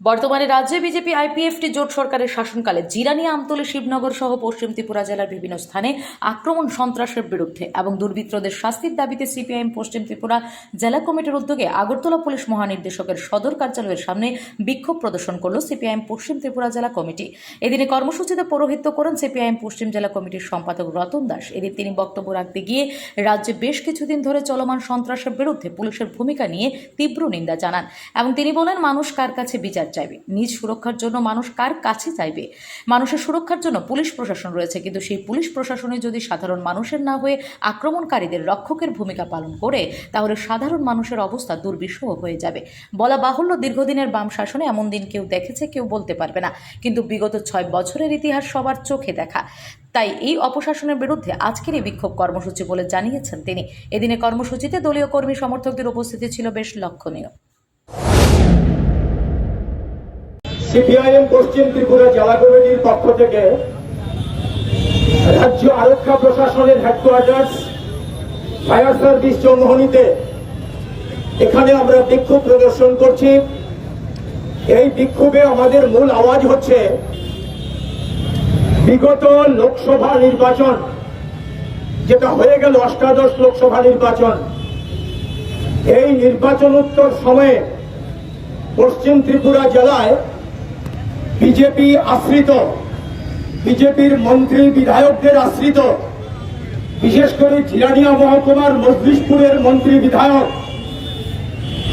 বর্তমানে রাজ্যে BJP IPFT জোট সরকারের শাসনকালে জিরানি আমতলী, শিবনগর সহ পশ্চিম ত্রিপুরা জেলার বিভিন্ন স্থানে আক্রমণ, সন্ত্রাসের বিরুদ্ধে এবং দুর্বৃত্তদের শাস্তির দাবিতে সিপিআইএম পশ্চিম ত্রিপুরা জেলা কমিটির উদ্যোগে আগরতলা পুলিশ মহানির্দেশকের সদর কার্যালয়ের সামনে বিক্ষোভ প্রদর্শন করল সিপিআইএম পশ্চিম ত্রিপুরা জেলা কমিটি। এদিনে কর্মসূচিতে পৌরোহিত্য করেন সিপিআইএম পশ্চিম জেলা কমিটির সম্পাদক রতন দাস। এদিন তিনি বক্তব্য রাখতে গিয়ে রাজ্যে বেশ কিছুদিন ধরে চলমান সন্ত্রাসের বিরুদ্ধে পুলিশের ভূমিকা নিয়ে তীব্র নিন্দা জানান এবং তিনি বলেন, মানুষ কার কাছে বিচার চাইবে। নিজ সুরক্ষার জন্য মানুষ কার কাছে চাইবে? মানুষের সুরক্ষার জন্য পুলিশ প্রশাসন রয়েছে, কিন্তু সেই পুলিশ প্রশাসনে যদি সাধারণ মানুষের না হয়ে আক্রমণকারীদের রক্ষকের ভূমিকা পালন করে, তাহলে সাধারণ মানুষের অবস্থা দুর্বিষহ হয়ে যাবে। বলা বাহুল্য, দীর্ঘদিনের বাম শাসনে এমন দিন কেউ দেখেছে, কেউ বলতে পারবে না। কিন্তু বিগত ছয় বছরের ইতিহাস সবার চোখে দেখা। তাই এই অপশাসনের বিরুদ্ধে আজকের এই বিক্ষোভ কর্মসূচি বলে জানিয়েছেন তিনি। এদিনে কর্মসূচিতে দলীয় কর্মী সমর্থকদের উপস্থিতি ছিল বেশ লক্ষণীয়। সিপিআইএম পশ্চিম ত্রিপুরা জেলা কমিটির পক্ষ থেকে রাজ্য আরক্ষা প্রশাসনের হেডকোয়ার্টার্স ফায়ার সার্ভিস চৌমোহনীতে এখানে আমরা বিক্ষোভ প্রদর্শন করছি। এই বিক্ষোভে আমাদের মূল আওয়াজ হচ্ছে বিগত লোকসভা নির্বাচন, যেটা হয়ে গেল অষ্টাদশ লোকসভা নির্বাচন। এই নির্বাচনোত্তর সময়ে পশ্চিম ত্রিপুরা জেলায় বিজেপি আশ্রিত, বিজেপির মন্ত্রী বিধায়কদের আশ্রিত, বিশেষ করে জিরানিয়া মহকুমার মজলিশপুরের মন্ত্রী বিধায়ক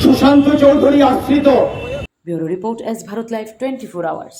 সুশান্ত চৌধুরী আশ্রিত। Bureau report S Bharat live twenty four hours.